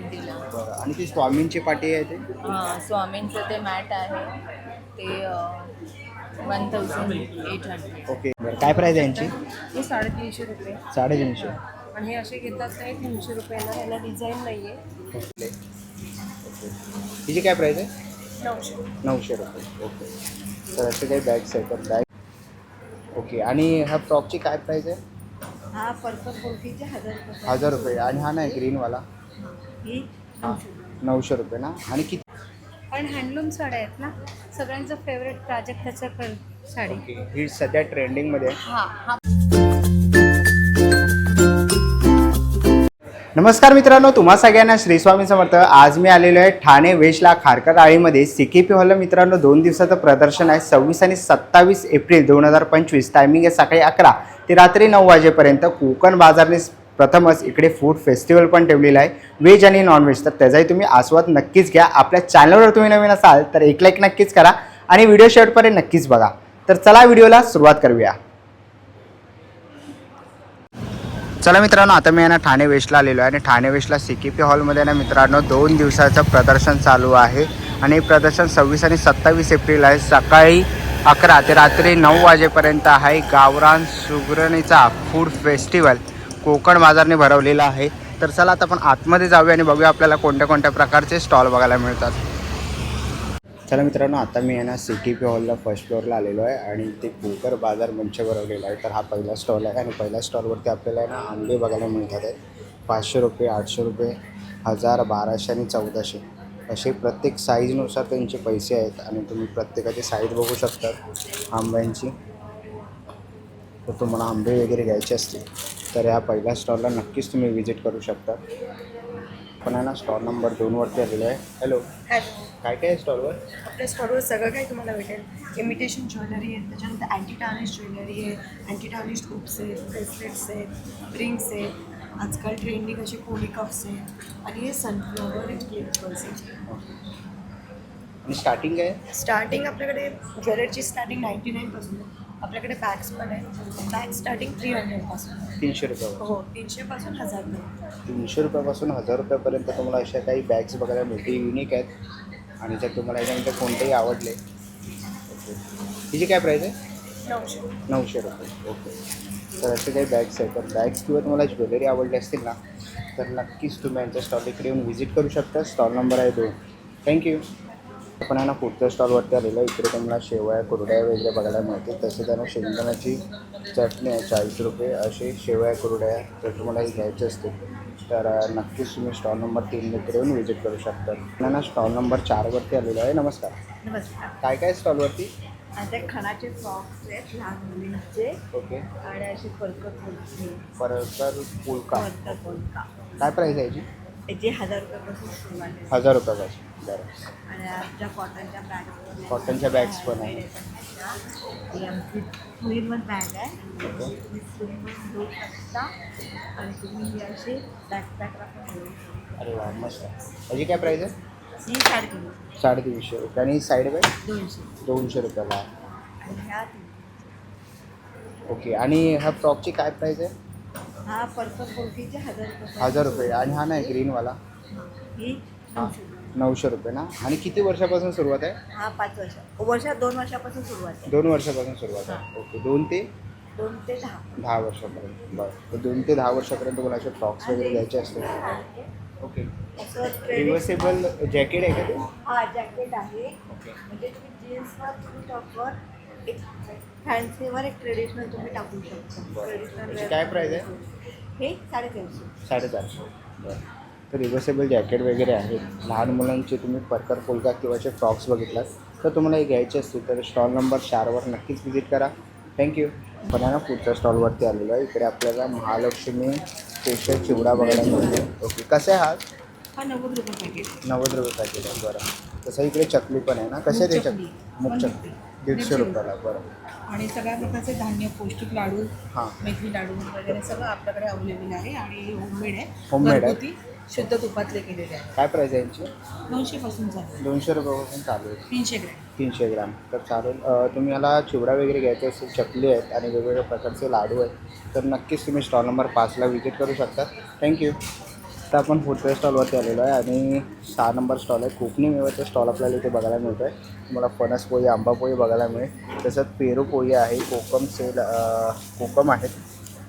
भेंडीला बरं. आणि ती स्वामींची पाटी आहे ते? हां स्वामींचं ते मॅट आहे. ते one thousand eight hundred okay. बरं. काय प्राईज आहे यांची? हे साडेतीनशे रुपये. साडेतीनशे. आणि हे असे घेतात ते तीनशे रुपयाला. याला डिझाईन नाही आहे ओके. हिची काय प्राईज आहे? नऊशे. नऊशे रुपये. ओके. तर असे काही बॅग्स आहेत. तर बॅग ओके. आणि ह्या फ्रॉकची काय प्राईज आहे? हा पर्पल कोटीचे हजार रुपये. हजार रुपये. आणि हा नाही ग्रीनवाला ही. नऊशे रुपये. ना? आणि किती? पण हँडलूम साड्या आहेत ना सगळ्यांचं फेवरेट प्राजक्ताचं कल साडी. ओके ही सध्या ट्रेंडिंगमध्ये आहे. हा हा. नमस्कार मित्रांनो तुम्हा सगळ्यांना श्री स्वामी समर्थ. आज मी आलेलो आहे ठाणे वेशला खारकर आळीमध्ये. सिकेपी हॉलला मित्रांनो दोन दिवसाचं प्रदर्शन आहे. सव्वीस आणि सत्तावीस एप्रिल दोन हजार पंचवीस. टायमिंग आहे सकाळी अकरा ते रात्री नऊ वाजेपर्यंत. कोकण बाजारने प्रथमच इकडे फूड फेस्टिवल पण ठेवलेलं आहे. व्हेज आणि नॉनव्हेज तर त्याचाही तुम्ही आस्वाद नक्कीच घ्या. आपल्या चॅनलवर तुम्ही नवीन असाल तर एक लाईक नक्कीच करा आणि व्हिडिओ शेवटपर्यंत नक्कीच बघा. तर चला व्हिडिओला सुरुवात करूया. चला मित्रांनो आता मी यांना ना ठाणे वेस्टला आलेलो आहे आणि ठाणे वेस्टला सी के पी हॉलमध्ये ना मित्रांनो दोन दिवसाचं प्रदर्शन चालू आहे. आणि हे प्रदर्शन सव्वीस आणि सत्तावीस एप्रिल आहे. सकाळी अकरा ते रात्री नऊ वाजेपर्यंत आहे. गावरान सुगरणीचा फूड फेस्टिवल कोकण बाजारने भरवलेला आहे. तर चला आता आपण आतमध्ये जाऊया आणि बघूया आपल्याला कोणत्या कोणत्या प्रकारचे स्टॉल बघायला मिळतात. चला मित्रांनो आता मी आहे ना सिटी पी हॉलला फर्स्ट फ्लोअरला आलेलो आहे आणि ते कोकर बाजार मंच भरवलेला आहे. तर हा पहिला स्टॉल आहे आणि पहिल्या स्टॉलवरती आपल्याला आहे ना आंबे बघायला मिळतात आहे. पाचशे रुपये आठशे रुपये हजार बाराशे आणि चौदाशे. असे प्रत्येक साईजनुसार त्यांचे पैसे आहेत आणि तुम्ही प्रत्येकाची साईज बघू शकता आंब्यांची. तर तुम्हाला आंबे वगैरे घ्यायचे असतील तर या पहिल्या स्टॉलला नक्कीच तुम्ही विजिट करू शकता. पण आहे ना स्टॉल नंबर दोनवरती आलेलो आहे. हॅलो काय काय आहे स्टॉलवर? आपल्या स्टॉलवर सगळं काही तुम्हाला भेटेल. इमिटेशन ज्वेलरी आहे त्याच्यानंतर अँटी टार्निश ज्वेलरी आहे अँटी टार्निश हुप्स आहेत ब्रेसलेट्स आहेत रिंग्स आहेत आजकाल ट्रेंडिंग असे कोली कप्स आहेत आणि हे सनफ्लॉवर क्लिप्स आहेत. आणि स्टार्टिंग आहे? स्टार्टिंग आपल्याकडे ज्वेलरीची स्टार्टिंग नाईन्टी नाईनपासून आहे. आपल्याकडे बॅग्स पण आहे बॅग स्टार्टिंग थ्री हंड्रेडपासून. तीनशे रुपयावर हो तीनशेपासून तीनशे रुपयापासून हजार रुपयापर्यंत तुम्हाला अशा काही बॅग्स बघायला मिळते युनिक आहेत. आणि जर तुम्हाला याच्यानंतर कोणतेही आवडले ओके. हिची काय प्राईस आहे? नऊशे. नऊशे रुपये. ओके. तर असे काही बॅग्स आहेत. तर बॅग्स किंवा तुम्हाला ज्वेलरी आवडली असतील ना तर नक्कीच तुम्ही यांच्या स्टॉल इकडे येऊन व्हिजिट करू शकता. स्टॉल नंबर आहे दोन. थँक्यू आपण आहे ना पुढच्या स्टॉलवरती आलेलो आहे इकडे तुम्हाला शेवया कुरड्या वगैरे बघायला मिळतील. तसे त्यांना शेंगदाण्याची चटणी आहे चाळीस रुपये. असे शेवया कुरड्या जर तुम्हाला हे घ्यायचे असतील. तर नक्कीच तुम्ही स्टॉल नंबर तीन इकडे येऊन व्हिजिट करू शकता. आपण ना स्टॉल नंबर चारवरती आलेलो आहे. नमस्कार. नमस्कार. काय काय स्टॉलवरती आता आहेत लहान मुलींचे. ओके. आणि असे परकर मुलगा काय प्राईस आहे याची हजार रुपयापासून सुरुवात आहे. हजार रुपयापासून. आणि कॉटनच्या बॅग कॉटनच्या बॅग्स पण आहे आमची मुलींवर बॅग आहे. ओके तुम्ही घेऊ शकता. आणि तुम्ही ही अशी बॅकपॅकला पण घेऊ शकता. अरे वा मस्त. याची काय प्राईस आहे? ही साडेतीन साडेतीनशे रुपये. आणि साईड बॅग दोनशे. दोनशे रुपयाला. आहे. आणि ह्या ओके आणि ह्या फ्रॉकची काय प्राईस आहे? हा पर्पल कोटीचे हजार रुपये. हजार रुपये. आणि हा नाही ग्रीनवाला ही नऊशे. नऊशे रुपये ना? आणि किती वर्षापासून सुरुवात आहे? हा पाच वर्ष. वर्षात दोन वर्षापासून सुरुवात आहे. दोन वर्षापासून सुरुवात आहे. ओके दोन ते? दोन ते दहा. दहा वर्षापर्यंत. बरं. तर दोन ते दहा वर्षापर्यंत तुम्हाला असे फ्रॉक्स वगैरे घ्यायचे असतील? ओके. असं रिव्हर्सेबल जॅकेट आहे का ते? हा जॅकेट आहे. ओके. म्हणजे तुम्ही जीन्सवर तुम्ही टॉपवर एक फॅन्सीवर एक ट्रेडिशनल तुम्ही टाकू शकता. बरं. ट्रेडिशनल याची काय price आहे? हे साडेतीनशे. साडेचारशे. बरं. तर रिव्हर्सेबल जॅकेट वगैरे आहेत लहान मुलांचे तुम्ही परकर पोलका किंवा असे फ्रॉक्स बघितलात तर तुम्हाला हे घ्यायचे असतील तर स्टॉल नंबर चारवर नक्कीच व्हिजिट करा. थँक्यू पण आहे ना पुढच्या स्टॉलवरती आलेलो आहे. इकडे आपल्याला महालक्ष्मी स्पेशल चिवडा बघायला मिळतो ओके कसं आहे हा हा नव्वद रुपये पॅकेट नव्वद रुपये पॅकेट आहे बरं. तसं इकडे चकली पण आहे ना? कसे ते चकली. मुग चकली. दीडशे रुपयाला बरं. आणि सगळ्या प्रकारचे धान्य पौष्टिक लाडू हां. मेथी लाडू वगैरे सगळं आपल्याकडे अवेलेबल आहे आणि होममेड आहे. Homemade आहे? घरगुती शुद्ध तुपातले केलेले आहे. काय प्राईस आहे यांची? दोनशे पासून चालू दोनशे रुपयापासून चालू आहे. तीनशे ग्रॅम. तीनशे ग्राम. तर चालेल. अ, तुम्ही याला चिवडा वगैरे घ्यायचे असेल चकली आहेत आणि वेगवेगळ्या प्रकारचे लाडू आहेत तर नक्कीच तुम्ही स्टॉल नंबर पाचला व्हिजिट करू शकता. थँक्यू आता आपण फुटवेअर स्टॉलवरती आलेलो आहे आणि सहा नंबर स्टॉल आहे. कोकणी मेवाचा स्टॉल आपल्याला इथे बघायला मिळतो आहे तुम्हाला फणस पोळी आंबा पोळी बघायला मिळेल. तसंच पेरू पोळी आहे कोकम सेल कोकम आहेत.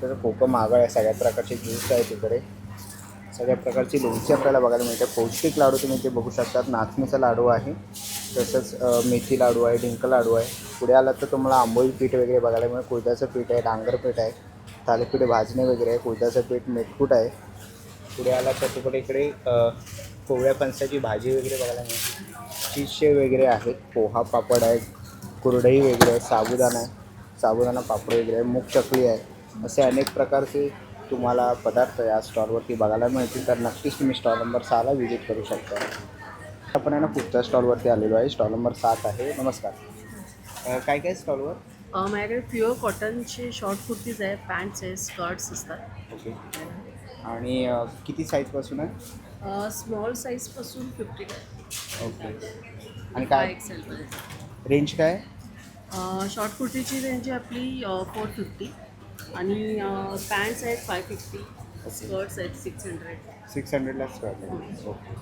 तसं कोकम आगळ आहे सगळ्या प्रकारचे ज्यूस आहे तिकडे. सगळ्या प्रकारची लोणची आपल्याला बघायला मिळते. पौष्टिक लाडू तुम्ही इथे बघू शकतात. नाचणीचा लाडू आहे. तसंच मेथी लाडू आहे डिंक लाडू आहे. पुढे आलात तर तुम्हाला आंबोळी पीठ वगैरे बघायला मिळेल. कुळथाचं पीठ आहे डांगर पीठ आहे थालीपीठ भाजणे वगैरे आहे कुळथाचं पीठ मेटकूट आहे. पुढे आला तर तिकडे इकडे कोवळ्या फणसाची भाजी वगैरे बघायला मिळेल चीजशे वगैरे आहेत. पोहा पापड आहे कुरडई वगैरे आहे साबुदाणा आहे. साबुदाणा पापड वगैरे आहे मूग चकली आहे. असे अनेक प्रकारचे तुम्हाला पदार्थ या स्टॉलवरती बघायला मिळतील. तर नक्कीच तुम्ही स्टॉल नंबर सहाला व्हिजिट करू शकता. आपण आहे ना पुढच्या स्टॉलवरती आलेलो आहे. स्टॉल नंबर सात आहे. नमस्कार. काय काय स्टॉलवर? माझ्याकडे प्युअर कॉटनचे शॉर्ट कुर्तीज आहे पॅन्ट्स आहे स्कर्ट्स असतात. ओके. आणि किती साईजपासून आहे? स्मॉल साईजपासून फिफ्टी ओके. आणि काय? एक्सेलपर्यंत रेंज काय? आहे? शॉर्ट कुर्तीची रेंज आहे आपली फोर फिफ्टी आणि पॅन्ट्स आहेत फाय फिफ्टी स्कर्ट्स आहेत सिक्स हंड्रेड सिक्स हंड्रेडला स्क्वेअर आहे. ओके.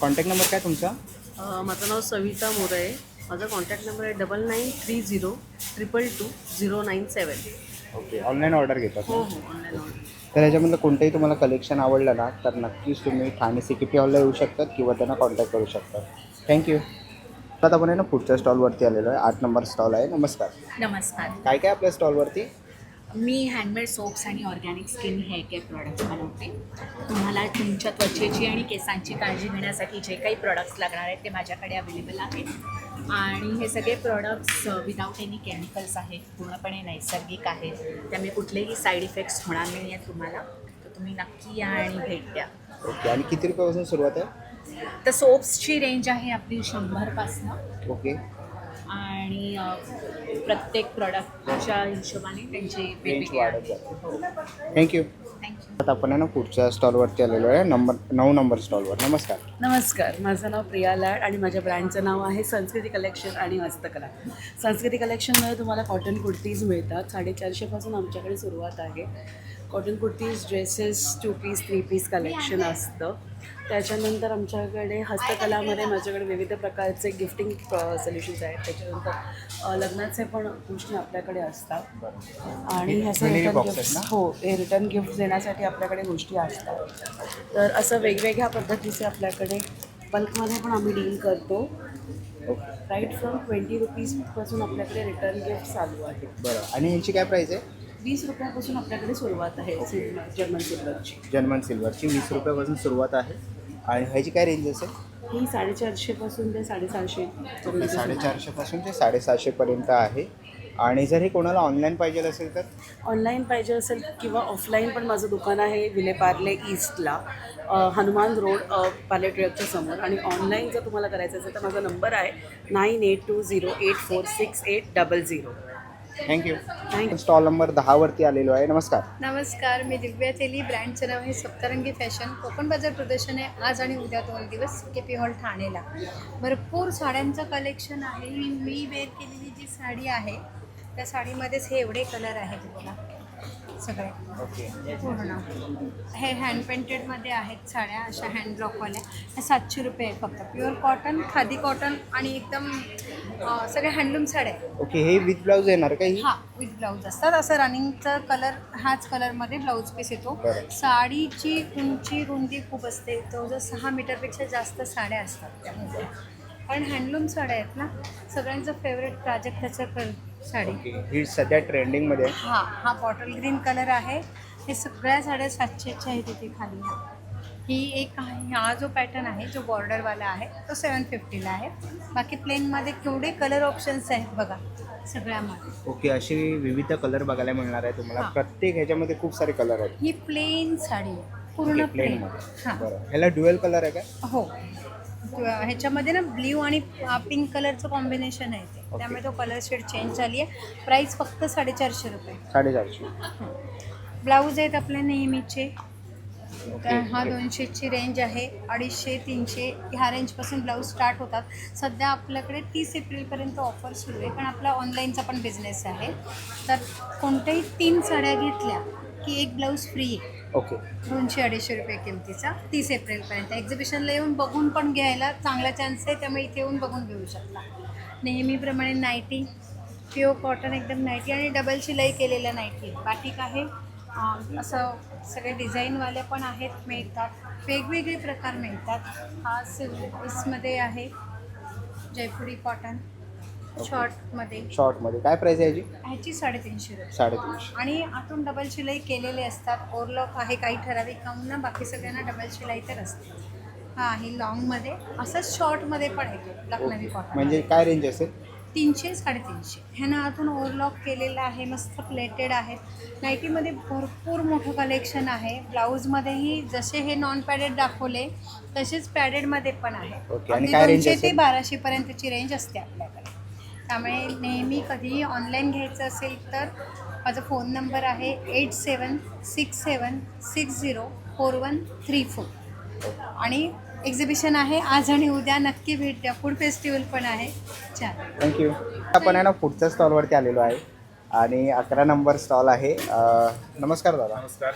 कॉन्टॅक्ट नंबर काय तुमचा? माझं नाव सविता मोरे आहे. माझा कॉन्टॅक्ट नंबर आहे double nine three zero triple two zero nine seven okay. Online order घेतात हो? हो. ऑनलाईन ऑर्डर तर ह्याच्यामधलं कोणतंही तुम्हाला कलेक्शन आवडलं ना तर नक्कीच तुम्ही ठाणे सी के पी हॉलला येऊ शकतात किंवा त्यांना कॉन्टॅक्ट करू शकता थँक्यू आता आपण आहे ना पुढच्या स्टॉलवरती आलेलो आहे. आठ नंबर स्टॉल आहे. नमस्कार. नमस्कार. काय काय आपल्या स्टॉलवरती मी हँडमेड सोप्स आणि organic skin hair care products बनवते. तुम्हाला तुमच्या त्वचेची आणि केसांची काळजी घेण्यासाठी जे काही प्रॉडक्ट्स लागणार आहेत ते माझ्याकडे अवेलेबल आहेत. आणि हे सगळे प्रॉडक्ट्स विदाऊट एनी केमिकल्स आहेत पूर्णपणे नैसर्गिक आहेत. त्यामुळे कुठलेही साईड इफेक्ट्स होणार नाही आहेत तुम्हाला. तर तुम्ही नक्की या आणि भेट द्या. ओके आणि किती रुपयापासून सुरुवात आहे? तर सोप्सची रेंज आहे आपली शंभरपासनं. ओके. आणि प्रत्येक प्रॉडक्टच्या हिशोबाने त्यांचे वेगवेगळे वाढत आहेत जाते. थँक्यू थँक्यू आता आपण आहे ना पुढच्या स्टॉलवरती आलेलो आहे. नंबर नऊ नंबर स्टॉलवर नमस्कार. नमस्कार. माझं नाव प्रिया लाड आणि माझ्या ब्रँडचं नाव आहे संस्कृती कलेक्शन आणि हस्तकला. संस्कृती कलेक्शनमध्ये तुम्हाला कॉटन कुर्तीज मिळतात. साडेचारशेपासून आमच्याकडे सुरुवात आहे. Cotton kurtis dresses two piece three piece collection असतं. त्याच्यानंतर आमच्याकडे हस्तकलामध्ये माझ्याकडे विविध प्रकारचे गिफ्टिंग सोल्युशन्स आहेत. त्याच्यानंतर लग्नाचे पण गोष्टी आपल्याकडे असतात. आणि ह्याचे रिटर्न गिफ्ट? हो हे रिटर्न गिफ्ट देण्यासाठी आपल्याकडे गोष्टी असतात. तर असं वेगवेगळ्या पद्धतीचे आपल्याकडे बल्कमध्ये पण आम्ही डील करतो. राईट फ्रॉम ट्वेंटी रुपीजपासून आपल्याकडे रिटर्न गिफ्ट चालू आहे बरं. आणि यांची काय प्राईस आहे? वीस रुपयापासून आपल्याकडे सुरुवात आहे जर्मन सिल्वरची. जर्मन सिल्वरची वीस रुपयापासून सुरुवात आहे. आणि ह्याची काय रेंज असेल ही साडेचारशेपासून ते साडेसहाशे साडेचारशेपासून ते साडेसहाशेपर्यंत आहे. आणि जर हे कोणाला ऑनलाईन पाहिजे असेल तर? ऑनलाईन पाहिजे असेल किंवा ऑफलाईन पण माझं दुकान आहे विलेपार्ले ईस्टला हनुमान रोड पार्ले टिळकच्या समोर. आणि ऑनलाईन जर तुम्हाला करायचं असेल तर माझा नंबर आहे nine eight two zero eight four six eight double zero. Thank you thank you stall number दहावरती आलेलो आहे. नमस्कार. नमस्कार मी दिव्या तेली. ब्रँडचं नाव आहे सप्तरंगी फॅशन. कोकण बाजार प्रदर्शन आहे. आज आणि उद्या दोन दिवस के पी हॉल ठाणेला. भरपूर साड्यांचं कलेक्शन आहे. मी वेअर केलेली जी साडी आहे त्या साडीमध्येच हे एवढे कलर आहेत बघा. सगळे. ओके. पूर्ण. हे हँड पेंटेडमध्ये आहेत साड्या अशा हँड ब्लॉकवाल्या ह्या सातशे रुपये आहे फक्त. प्युअर कॉटन खादी कॉटन आणि एकदम अं, सगळ्या हँडलूम साड्या आहेत. ओके हे विथ ब्लाऊज येणार का ही? हा विथ ब्लाऊज असतात. असं रनिंगचा कलर हाच कलरमध्ये ब्लाऊज पीस येतो. बरं. साडीची उंची रुंदी खूप असते. जवळजवळ सहा मीटरपेक्षा जास्त साड्या असतात त्यामध्ये. पण हँडलूम साड्या आहेत ना सगळ्यांचं फेवरेट प्राजक्ताचं कल साडी. ओके ही सध्या ट्रेंडिंगमध्ये आहे. हा हा बॉटल ग्रीन कलर आहे. हे सगळ्या साड्या सातशेच्या आहेत इथे खाली ही एक आहे हा जो पॅटर्न आहे जो बॉर्डरवाला आहे तो सेवन फिफ्टीला आहे. बाकी प्लेनमध्ये केवढे कलर ऑप्शन्स आहेत बघा सगळ्यामध्ये. ओके अशी विविध कलर बघायला मिळणार आहे तुम्हाला. हा. प्रत्येक ह्याच्यामध्ये खूप सारे कलर आहेत. ही प्लेन साडी आहे पूर्ण प्लेन. हां. बरं. ह्याला ड्युएल कलर आहे का हो. ह्याच्यामध्ये ना ब्ल्यू आणि पिंक कलरचं कॉम्बिनेशन आहे ते. त्यामुळे तो कलर शेड चेंज झाली आहे. प्राईस फक्त साडेचारशे रुपये. साडेचारशे. ब्लाऊज आहेत आपले नेहमीचे. तर हा दोनशेची रेंज आहे. अडीचशे तीनशे ह्या रेंजपासून ब्लाऊज स्टार्ट होतात. सध्या आपल्याकडे तीस एप्रिलपर्यंत ऑफर सुरू आहे. पण आपला ऑनलाईनचा पण बिझनेस आहे. तर कोणत्याही तीन साड्या घेतल्या की एक ब्लाऊज फ्री आहे ओके. दोनशे अडीचशे रुपये किमतीचा तीस एप्रिलपर्यंत. एक्झिबिशनला येऊन बघून पण घ्यायला चांगला चान्स आहे त्यामुळे इथे येऊन बघून घेऊ शकता. नेहमीप्रमाणे नाईटी प्युअर कॉटन एकदम नाईटी आणि डबल शिलाई केलेल्या नाईटी बाटिक आहे. असं सगळे डिझाईनवाल्या पण आहेत मिळतात. वेगवेगळे प्रकार मिळतात. हा सिल्कमध्ये आहे जयपुरी कॉटन शॉर्टमध्ये. शॉर्टमध्ये. काय प्राईस आहे याची? ह्याची साडेतीनशे रुपये. साडेतीनशे. आणि आतून डबल शिलाई केलेले असतात. ओरलॉक आहे काही ठराविक कामना बाकी सगळ्यांना डबल शिलाई तर असते. हा आहे लॉंगमध्ये असंच शॉर्टमध्ये पण येतो लखनवी कॉटन म्हणजे काय रेंज असेल तीनशे साडेतीनशे. ह्यानं आतून ओव्हरलॉक केलेलं आहे मस्त प्लेटेड आहेत नाईटीमध्ये भरपूर मोठं कलेक्शन आहे. ब्लाऊजमध्येही जसे हे नॉन पॅडेड दाखवले तसेच पॅडेडमध्ये पण आहे. ओके, आणि अगदी काय range दोनशे ते असेल? बाराशेपर्यंतची रेंज असते आपल्याकडे. त्यामुळे नेहमी कधीही ऑनलाईन घ्यायचं असेल तर माझा फोन नंबर आहे eight seven six seven six zero four one three four आणि एक्झिबिशन आहे. आज आणि उद्या नक्की भेट द्या. फूड फेस्टिवल पण आहे. छान. थँक्यू आपण आहे ना पुढच्या स्टॉलवरती आलेलो आहे. आणि अकरा नंबर स्टॉल आहे. अं, नमस्कार दादा. नमस्कार.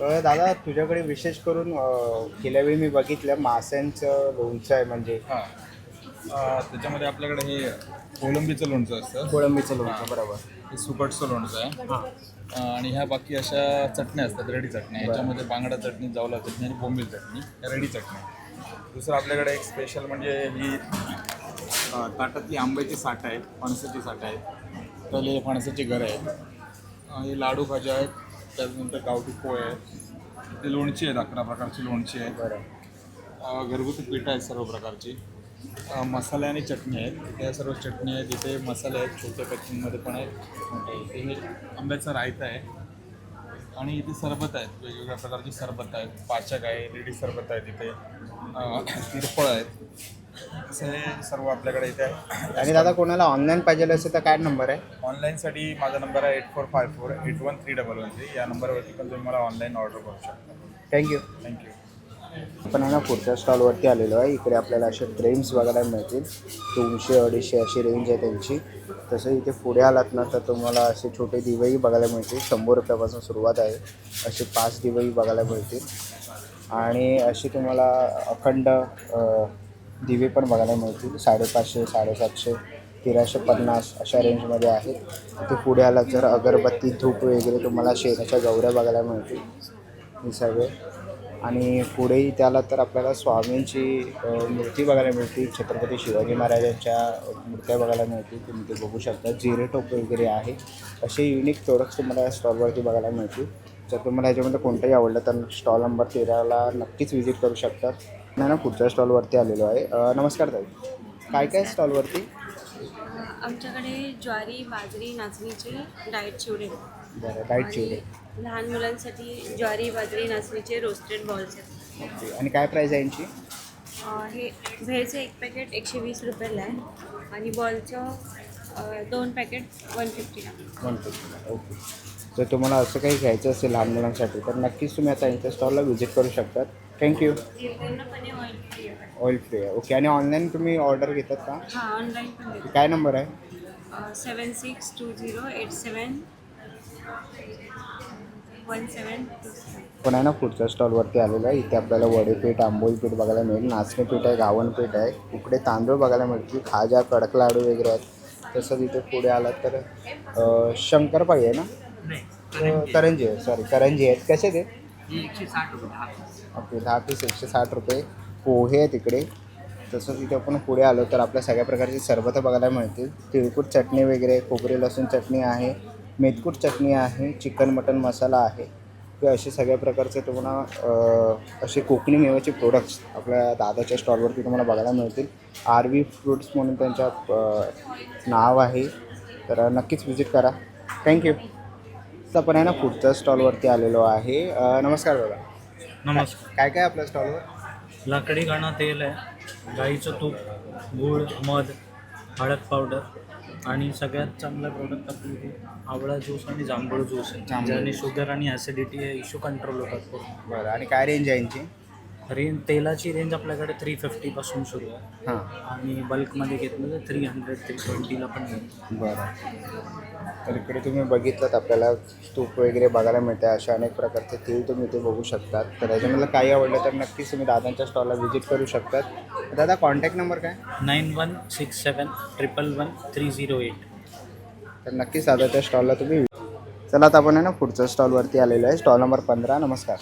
तर दादा तुझ्याकडे विशेष करून अं, गेल्या वेळी मी बघितलं माशांचं लोणचं आहे म्हणजे. हां. त्याच्यामध्ये आपल्याकडे हे कोलंबीचं लोणचं असतं. कोळंबीचं लोणचं बरोबर. हे सुकटचं लोणचं आहे. हां. अं, आणि ह्या बाकी अशा चटण्या असतात रेडी चटण्या. याच्यामध्ये बांगडा चटणी जावला चटणी आणि बोंबील चटणी रेडी चटण्या दुसरं आपल्याकडे एक स्पेशल म्हणजे ही अं, ताटातली आंब्याची साठ आहे फणसाची साठ आहे. पहिले फणसाची घर आहे अं, ही लाडू भाज्या आहेत त्याच्यानंतर गावठी पोहे आहेत. ते लोणची आहेत अकरा प्रकारची लोणची आहे बरं. अ, घरगुती पीठ आहेत सर्व प्रकारची. मसाले आणि चटणी आहेत. इथे सर्व चटणी आहेत. इथे मसाले आहेत. छोट्या पॅकिंगमध्ये पण आहेत. इथे हे आंब्याचा रायता आहे. आणि इथे सरबत आहेत. वेगवेगळ्या प्रकारची सरबत आहेत. पाचक आहे. लेडी सरबत आहेत इथे. तिरफळ आहेत. असं हे सर्व आपल्याकडे इथे आहे आणि दादा कोणाला ऑनलाईन पाहिजे असेल तर काय नंबर आहे? ऑनलाईनसाठी माझा नंबर आहे eight four five four eight one three double one three या नंबरवरती पण तुम्ही मला ऑनलाईन ऑर्डर करू शकता. थँक्यू थँक्यू आपण आहे ना पुढच्या स्टॉलवरती आलेलो आहे. इकडे आपल्याला असे ड्रेम्स बघायला मिळतील. दोनशे अडीचशे अशी रेंज आहे त्यांची. तसं इथे पुढे आलात ना तर तुम्हाला असे छोटे दिवेही बघायला मिळतील. शंभर रुपयापासून सुरुवात आहे. असे पाच दिवेही बघायला मिळतील. आणि असे तुम्हाला अखंड दिवे पण बघायला मिळतील. साडेपाचशे साडेसातशे तेराशे पन्नास अशा रेंजमध्ये आहेत. ते पुढे आलात जर अगरबत्ती धूप वगैरे तुम्हाला शेणाच्या गौऱ्या बघायला मिळतील. हे सगळे. आणि पुढेही त्याला तर आपल्याला स्वामींची मूर्ती बघायला मिळतील. छत्रपती शिवाजी महाराजांच्या मूर्त्या बघायला मिळतील. तुम्ही ते बघू शकता. जिरे टोप वगैरे आहे. असे युनिक प्रोडक्ट्स तुम्हाला या स्टॉलवरती बघायला मिळतील. जर तुम्हाला ह्याच्यामध्ये कोणतंही आवडलं तर स्टॉल नंबर तेराला नक्कीच व्हिजिट करू शकतात. नाही ना पुढच्या स्टॉलवरती आलेलो आहे. नमस्कार ताई. काय काय स्टॉलवरती आमच्याकडे ज्वारी बाजरी नाचणीचे डाएट चिवडे. बरं डाईट चिवडे. लहान मुलांसाठी ज्वारी बाजरी नाचणीचे रोस्टेड बॉल्स आहेत. ओके. आणि काय प्राईज आहे यांची? अं, हे भेळचं एक पॅकेट एकशे वीस रुपयाला आहे. आणि बॉलचं अं, दोन पॅकेट वन फिफ्टीला वन फिफ्टी ओके. जर तुम्हाला असं काही घ्यायचं असेल लहान मुलांसाठी तर नक्कीच तुम्ही आता यांच्या स्टॉलला व्हिजिट करू शकतात. थँक्यू पूर्णपणे ऑइल फ्री आहे. ऑइल फ्री आहे. ओके. आणि ऑनलाईन तुम्ही ऑर्डर घेतात का? हां ऑनलाईन पण काय नंबर आहे? Seven six two zero eight seven one seven two seven पण आहे ना पुढच्या स्टॉलवरती आलेलं आहे. इथे आपल्याला वडेपीठ आंबोळी पीठ बघायला मिळेल. नाचणी पीठ आहे गावण पीठ आहे. उकडे तांदूळ बघायला मिळतील. खाजा कडक लाडू वगैरे आहेत. तसंच इथे पुढे आलात तर शंकरपाळी आहे ना? करंजी. आहे. सॉरी करंजी आहेत. कसे ते? ओके दहा पीस एकशे साठ रुपये. पोहे आहे तिकडे तसंच इथे आपण पुढे आलो तर आपल्या सगळ्या प्रकारची सरबतं बघायला मिळतील. तिळकूट चटणी वगैरे खोबरे लसूण चटणी आहे. मेथकूट चटणी आहे चिकन मटन मसाला आहे. हे असे सगळ्या प्रकारचे तुम्हाला असे कोकणी मेवाचे प्रोडक्ट्स आपल्या दादाच्या स्टॉलवरती तुम्हाला बघायला मिळतील. आर व्ही फ्रुट्स म्हणून त्यांच्या नाव आहे. तर नक्कीच व्हिजिट करा. थँक्यू तर आपण आहे ना पुढच्या स्टॉलवरती आलेलो आहे. नमस्कार दादा. नमस्कार. काय काय आपल्या स्टॉलवर? लाकडी घाणा तेल आहे. गाईचं तूप गूळ मध हळद पावडर आणि सगळ्यात चांगला प्रोडक्ट आपली इथे आवळा ज्यूस आणि जांभूळ ज्यूस आहे. ज्याने शुगर आणि ॲसिडिटी हे इश्यू कंट्रोल होतात बरं आणि काय रेंज आहे यांची रेंज तेलाची रेंज आपल्याकडे थ्री फिफ्टीपासून सुरू आहे. हां. आणि बल्कमध्ये घेतलं तर थ्री हंड्रेड थ्री ट्वेंटीला पण मिळतं बरं. तर इकडे तुम्ही बघितलं आपल्याला तूप वगैरे बघायला मिळते अशा अनेक प्रकारचे तेल तुम्ही इथे बघू शकतात. तर याच्यामधलं काही आवडलं तर नक्कीच तुम्ही दादांच्या स्टॉलला व्हिजिट करू शकतात. दादा कॉन्टॅक्ट नंबर काय? Nine one six seven triple one three zero eight तर नक्कीच दादाच्या स्टॉलला तुम्ही चला आता आपण आहे ना पुढच्या स्टॉलवरती आलेलो आहे. स्टॉल नंबर पंधरा नमस्कार.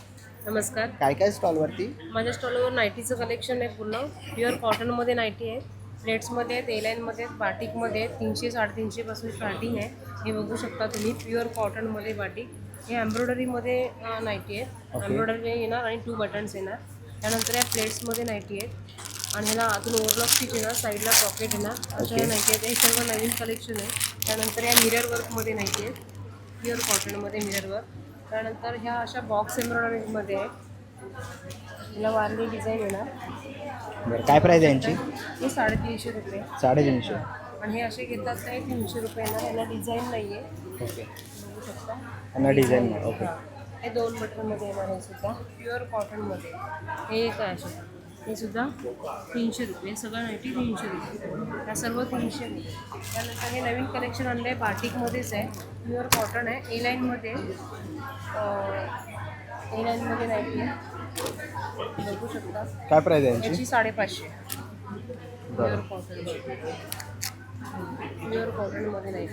नमस्कार. काय काय स्टॉलवरती माझ्या स्टॉलवर नाईटीचं कलेक्शन आहे पूर्ण. प्युअर कॉटनमध्ये नाईटी आहे. प्लेट्समध्ये आहेत एलाईनमध्ये आहेत बाटिकमध्ये आहेत. तीनशे साडेतीनशेपासून स्टार्टिंग आहे. हे बघू शकता तुम्ही. प्युअर कॉटनमध्ये बाटिक हे एम्ब्रॉयडरीमध्ये नाईटी आहे Okay. एम्ब्रॉयडरी येणार आणि टू बटन्स येणार. त्यानंतर या प्लेट्समध्ये नाईटी आहेत. आणि ह्याला आतून ओव्हरलॉक स्टिच येणार. साईडला पॉकेट येणार. अशा. या नाईटी आहेत. हे सर्व नवीन कलेक्शन आहे. त्यानंतर या मिरर वर्कमध्ये नाईटी आहेत. प्युअर कॉटनमध्ये मिरर वर्क त्यानंतर ह्या अशा बॉक्स एम्ब्रॉयडरीमध्ये आहेत हिला वारली डिझाईन येणार बरं काय प्राईज आहे यांची? हे साडेतीनशे रुपये. साडेतीनशे. आणि हे असे घेतात तर हे तीनशे रुपये येणार याला डिझाईन नाही आहे ओके. बघू शकता. डिझाईन नाही ओके. हां. दोन बटनमध्ये येणार हे सुद्धा. प्युअर कॉटनमध्ये हे एक आहे असे हे सुद्धा तीनशे रुपये सगळं नाईटी तीनशे रुपये. त्या सर्व तीनशे रुपये. त्यानंतर हे नवीन कलेक्शन आणलं आहे बाटिकमध्येच आहे. प्युअर कॉटन आहे. ए लाईनमध्ये ए लाईनमध्ये नाईटी आहे बघू शकता. काय प्राईज आहे यांची? याची साडेपाचशे. प्युअर कॉटन प्युअर कॉटनमध्ये नाही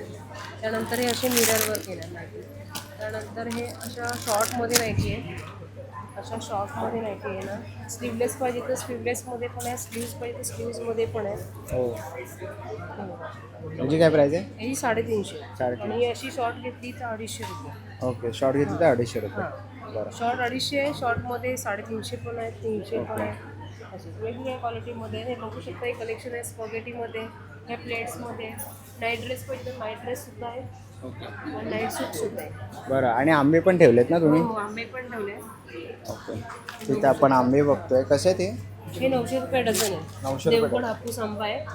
त्यानंतर हे असे मिररवर केलं नाही त्यानंतर हे अशा शॉर्टमध्ये नाहीची आहे अशा शॉर्टमध्ये नाहीची आहे ना. स्लीवलेस पाहिजे तर स्लीवलेसमध्ये पण आहे स्लीव्ज पाहिजे तर स्लीव्जमध्ये पण आहे. हो. हे यांची काय प्राईज आहे? ही साडेतीनशे. आणि अशी शॉर्ट घेतली तर अडीचशे रुपये. ओके शॉर्ट घेतली तर अडीचशे रुपये. बरं. शॉर्ट अडीचशे आहे शॉर्टमध्ये साडेतीनशे पण आहेत तीनशे पण आहे. असे वेगवेगळ्या क्वालिटीमध्ये हे बघू शकता हे कलेक्शन आहे स्पॉगेटीमध्ये ह्या प्लेट्समध्ये नाईट ड्रेस पाहिजे नाईट आहे. नाईट सूटसुद्धा आहे. बरं आणि आंबे पण ठेवलेत ना तुम्ही? हो आंबे पण ठेवले ओके तिथे आपण आंबे बघतोय. कसे ते हे? नऊशे रुपये डझन आहे. 900 रुपये देवगड हापूस आंबा आहे.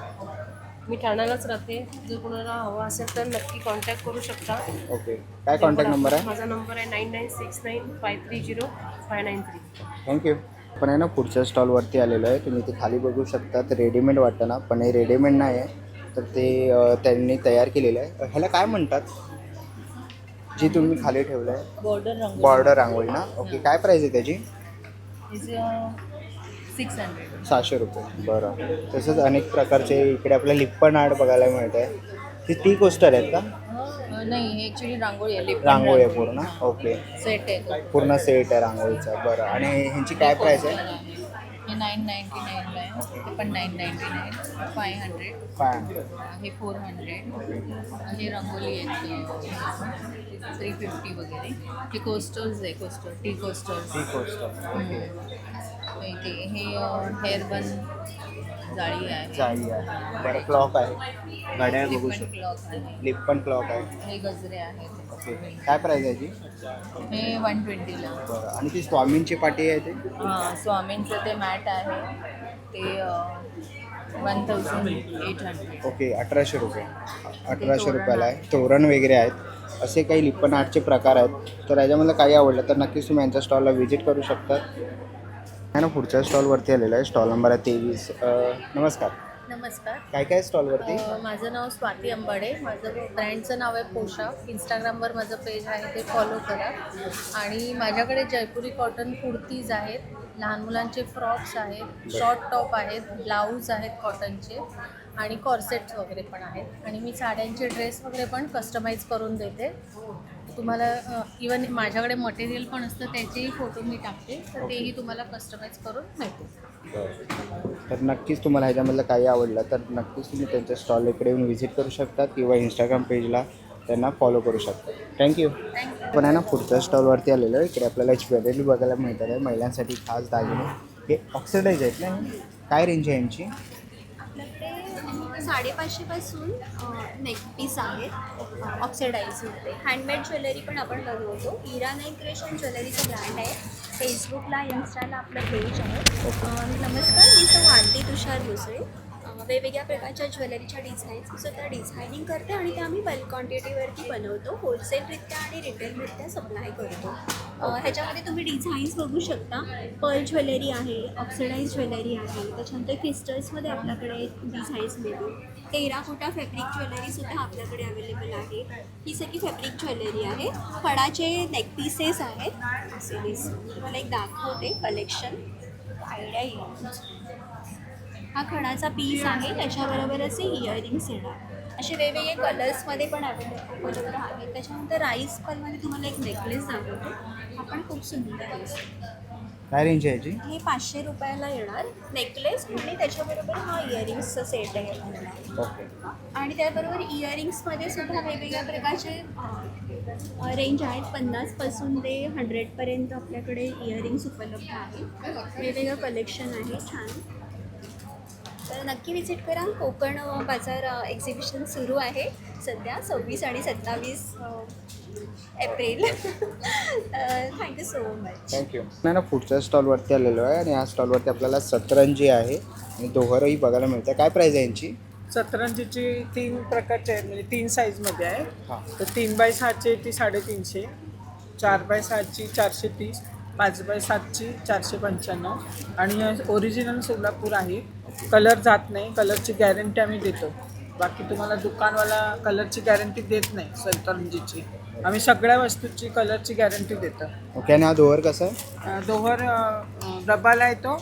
मी ठाण्यालाच राहते. जर कोणाला हवा असेल तर नक्की कॉन्टॅक्ट करू शकता. ओके काय कॉन्टॅक्ट नंबर आहे? माझा नंबर आहे nine nine six nine five three zero five nine three thank you आपण आहे ना पुढच्या स्टॉलवरती आलेलो आहे. तुम्ही ते खाली बघू शकता रेडीमेड वाटतं ना. पण हे रेडीमेड नाही आहे. तर ते त्यांनी तयार केलेलं आहे. ह्याला काय म्हणतात? जी तुम्ही खाली ठेवलं आहे बॉर्डर रंग बॉर्डर रांगोळी ना? ओके काय प्राईज आहे त्याची? सिक्स हंड्रेड सहाशे रुपये. बरं. तसंच अनेक प्रकारचे इकडे आपल्याला लिप्पन आर्ट बघायला मिळत आहे. ती टी कोस्टर आहेत का? नाही ॲक्च्युली रांगोळी आहे. रांगोळी आहे पूर्ण? ओके. सेट आहे. तो. पूर्ण सेट आहे रांगोळीचा. बरं. आणि ह्यांची काय प्राईस आहे? नाईन नाईन्टी नाईनला आहे ते पण nine ninety nine five hundred five hundred हे फोर हंड्रेड हे रंगोली आहेत थ्री फिफ्टी वगैरे. हे कोस्टर्स आहे coaster tea coasters tea coaster इथे हे हेअर बन जाळी आहे. जाळी आहे. बरं क्लॉक आहे. घड्याळ बघू लिपन शकतो. क्लॉक आहे. लिप्पन क्लॉक आहे. हे गजरे आहेत. ओके. काय प्राईस आहे याची हे वन ट्वेंटीला बरं. आणि ती स्वामींची पाटी आहे ते? हां स्वामींचं ते मॅट आहे. ते one thousand eight hundred okay अठराशे रुपये. अठराशे रुपयाला आहे. तोरण वगैरे आहेत. असे काही लिप्पन आर्टचे प्रकार आहेत. तर याच्यामधलं काही आवडलं तर नक्कीच तुम्ही यांच्या स्टॉलला व्हिजिट करू शकता. ना पुढच्या स्टॉलवरती आलेलं आहे. स्टॉल नंबर आहे तेवीस. नमस्कार. नमस्कार. काय काय स्टॉलवरती माझं नाव स्वाती अंबाडे. माझं ब्रँडचं नाव आहे पोशा इंस्टाग्रामवर माझं पेज आहे ते फॉलो करा. आणि माझ्याकडे जयपुरी कॉटन कुर्तीज आहेत लहान मुलांचे फ्रॉक्स आहेत शॉर्ट टॉप आहेत ब्लाऊज आहेत कॉटनचे आणि कॉर्सेट्स वगैरे पण आहेत. आणि मी साड्यांचे ड्रेस वगैरे पण कस्टमाइज करून देते. तुम्हाला इवन माझ्याकडे मटेरियल पण असतं त्याचेही फोटो मी टाकते. तर तेही तुम्हाला कस्टमाइज करून मिळते तर नक्कीच तुम्हाला ह्याच्यामधलं काही आवडलं तर नक्कीच तुम्ही त्यांच्या स्टॉल इकडे येऊन व्हिजिट करू शकता किंवा इंस्टाग्राम पेजला त्यांना फॉलो करू शकता. थँक्यू पण आहे ना पुढच्या स्टॉलवरती आलेलो आहे. इकडे आपल्याला ज्वेलरी बघायला मिळतात आहे. महिलांसाठी खास दागिने. हे ऑक्सिडाईज आहेत ना काय रेंज आहे यांची? आपल्याकडे साडेपाचशेपासून नेक पीस आहेत ऑक्सिडाईजमध्ये हँडमेड ज्वेलरी पण आपण बनवतो इरा नाईक क्रिएशन ज्वेलरीचं ब्रँड आहे. फेसबुकला इन्स्टाला आपलं पेज आहे. नमस्कार मी सौ आरती तुषार अ, वेगवेगळ्या प्रकारच्या ज्वेलरीच्या डिझाईन्स सुद्धा डिझायनिंग करते आणि ते आम्ही बल्क क्वांटिटीवरती बनवतो. होलसेलरित्या आणि रिटेलरित्या सप्लाय करतो. ह्याच्यामध्ये तुम्ही डिझाईन्स बघू शकता. पर्ल ज्वेलरी आहे ऑक्सिडाईज ज्वेलरी आहे. त्याच्यानंतर क्रिस्टल्समध्ये आपल्याकडे डिझाईन्स मिळतो टेराकोटा फॅब्रिक ज्वेलरीसुद्धा आपल्याकडे अवेलेबल आहे. ही सगळी फॅब्रिक ज्वेलरी आहे. फळाचे नेक पीसेस आहेत. सिरीज तुम्हाला एक दाखवते कलेक्शन आयडिया येईल. हा खणाचा पीस आहे. त्याच्याबरोबरच हे इयरिंग्स येणार. असे वेगवेगळे कलर्समध्ये पण अवेलेबल आहेत त्याच्यानंतर राईस पलमध्ये तुम्हाला एक नेकलेस दाखवतो. हा पण खूप सुंदर आहे. काय रेंज आहे याची? हे पाचशे रुपयाला येणार. नेकलेस आणि त्याच्याबरोबर हा इयरिंग्सचा सेट आहे. ओके आणि त्याबरोबर इयरिंग्समध्ये सुद्धा वेगवेगळ्या प्रकारचे रेंज आहेत. पन्नासपासून ते हंड्रेडपर्यंत आपल्याकडे इयरिंग्स उपलब्ध आहेत. वेगवेगळं कलेक्शन आहे. छान. तर नक्की विजिट करा. कोकण बाजार एक्झिबिशन सुरू आहे सध्या सव्वीस आणि सत्तावीस April. Thank you so much thank you नाही ना पुढच्या स्टॉलवरती आलेलो आहे आणि या स्टॉलवरती आपल्याला सतरंजी आहे आणि दोहरही बघायला मिळतं काय प्राईज आहे यांची? सतरंजीची तीन प्रकारचे आहेत म्हणजे तीन साईजमध्ये आहे. हां. तर तीन बाय सातची ती साडेतीनशे चार बाय सातची चारशे तीस पाच बाय सातची चारशे पंच्याण्णव. आणि ओरिजिनल सोलापूर आहे. कलर जात नाही. कलरची गॅरंटी आम्ही देतो. बाकी तुम्हाला दुकानवाला कलरची गॅरंटी देत नाही सतरंजीची आम्ही सगळ्या वस्तूची कलरची गॅरंटी देतो. ओके आणि हा दोहर कसा आहे? अं, दोहर अं, डब्बाला आहे तो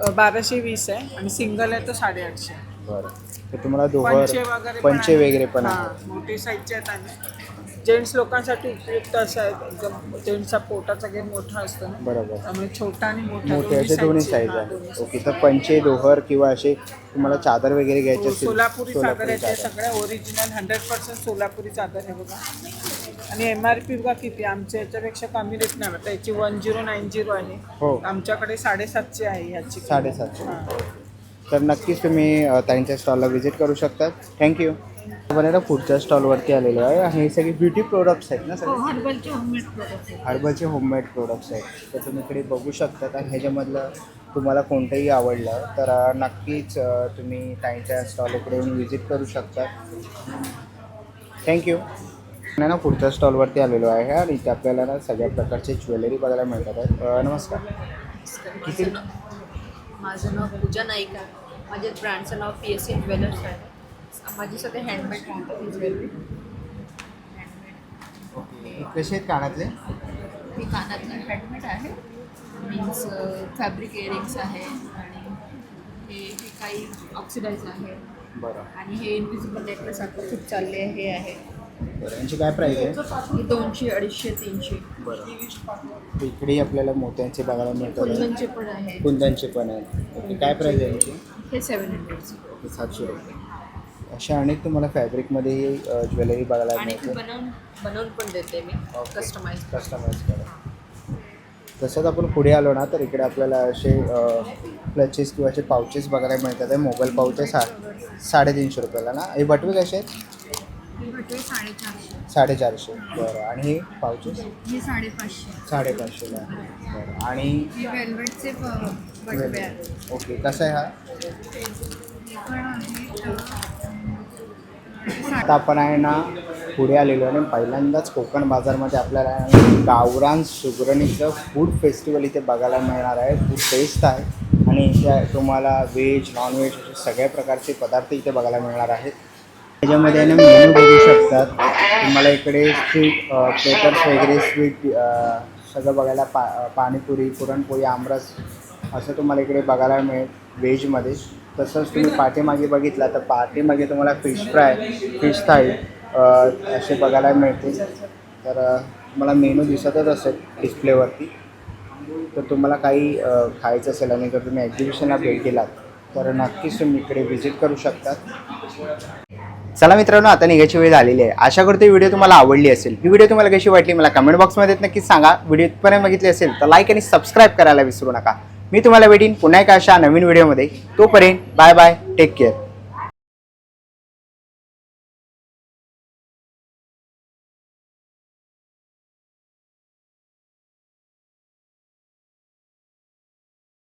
अं, बाराशे वीस आहे आणि सिंगल आहे तो साडेआठशे. बरं. तर तुम्हाला दोहर पंचे वगैरे पण पंचे. वगैरे पण हा, मोठे साईजचे आहेत आणि जेंट्स लोकांसाठी उपयुक्त असं आहे. एकदम जेंट्सचा पोटाचा गेट मोठा असतो ना. बरोबर. त्यामुळे छोटा आणि मोठा मोठे असे दोन्ही size चे. साईज हा, आहे दोन्ही ओके तर पंचे दोहर किंवा असे तुम्हाला चादर वगैरे घ्यायचे हो, असतील सोलापुरी चादर आहे ते चादर. सगळ्या ओरिजिनल हंड्रेड पर्सेंट सोलापुरी चादर आहे बघा. आणि एम आर पी बघा किती आमच्या याच्यापेक्षा कमी रेट नाही आता याची वन झिरो नाईन झिरो आहे. हो. आमच्याकडे साडेसातशे आहे ह्याची. साडेसातशे. हा. तर नक्कीच तुम्ही अ, त्यांच्या स्टॉलला व्हिजिट करू शकता थँक्यू आपण आता पुढच्या स्टॉलवरती आलेलो आहे आणि हे सगळे ब्युटी प्रोडक्ट्स आहेत ना सगळे? हर्बलचे होममेड प्रोडक्ट आहेत. हर्बलचे होममेड प्रोडक्ट्स आहेत. तर तुम्ही इकडे बघू शकता. आणि ह्याच्यामधलं तुम्हाला कोणतंही आवडलं तर नक्कीच तुम्ही ताईंच्या स्टॉल इकडे येऊन व्हिजिट करू शकता. थँक्यू नाही ना पुढच्या स्टॉलवरती आलेलो आहे आणि इथे आपल्याला ना सगळ्या प्रकारचे ज्वेलरी बघायला मिळतात आहेत. नमस्कार. किती? माझं नाव पूजा नाईक आहे. माझ्या ब्रँडचं नाव पी एस सी ज्वेलर्स आहे. माझी सगळे हँडमेड राहतात ही ज्वेलरी ओके कसे आहेत कानातले? ही कानातलं हँडमेड आहे. मीन्स फॅब्रिक इयरिंग्स आहे आणि हे हे काही ऑक्सिडाईज आहे. बरं. आणि हे इनविजिबल नेकलेस आता खूप चालले आहे हे आहे. बरं यांची काय प्राईस आहे? हे दोनशे अडीचशे तीनशे. बरं. इकडे आपल्याला मोत्यांचे बघायला मिळतात. कुंदनचे पण आहे. कुंदनचे पण आहेत ओके काय प्राईस आहे यांची? हे सेवन हंड्रेडचे ओके सातशे रुपये. अशा अनेक तुम्हाला फॅब्रिकमध्ये ज्वेलरी बघायला आणि ती मिळते. बनवून बनवून पण देते मी. कस्टमाइज कस्टमाइज करा. तसंच आपण पुढे आलो ना तर इकडे आपल्याला असे क्लचेस किंवा असे पाउचेस बघायला मिळतात. आहे मोबाईल पाउचेस सा साडेतीनशे रुपयाला ना? हे बटवे कसे आहेत? ही भेटते साडेचारशे. साडेचारशे. बरं. आणि हे पाउचेस ही साडेपाचशे. साडेपाचशेला. आहे. बरं. आणि ही वेल्वेटचे बटवे आहेत. ओके कसं आहे हा? हे पण आहे आता आपण आहे ना पुढे आलेलो आहे आणि पहिल्यांदाच कोकण बाजारमध्ये आपल्याला गावरान सुगरणीचं फूड फेस्टिवल इथे बघायला मिळणार आहे. फूड टेस्ट आहे. आणि इथे तुम्हाला व्हेज नॉनव्हेज असे सगळ्या प्रकारचे पदार्थ इथे बघायला मिळणार आहेत. त्याच्यामध्ये आहे ना मेनू बघू शकतात. तुम्हाला इकडे स्वीट पेपर्स वगैरे स्वीट सगळं बघायला पा पाणीपुरी पुरणपोळी आमरस असं तुम्हाला इकडे बघायला मिळेल व्हेजमध्ये तसंच तुम्ही पाठीमागे बघितला तर पाठीमागे तुम्हाला फिश फ्राय फिश थाळी असे बघायला मिळतील. तर तुम्हाला मेनू दिसतच असेल डिस्प्लेवरती तर तुम्हाला काही खायचं असेल आणि जर तुम्ही एक्झिबिशनला भेट दिलात तर नक्कीच तुम्ही इकडे व्हिजिट करू शकतात. चला मित्रांनो आता निघायची वेळ झालेली आहे. आशा करतो ही व्हिडिओ तुम्हाला आवडली असेल. ही व्हिडिओ तुम्हाला कशी वाटली मला कमेंट बॉक्समध्ये नक्कीच सांगा. व्हिडिओ इथपर्यंत बघितली असेल तर लाईक आणि सबस्क्राईब करायला विसरू नका. मी तुम्हाला भेटीन पुन्हा एका अशा नवीन व्हिडिओमध्ये. तोपर्यंत बाय बाय टेक केअर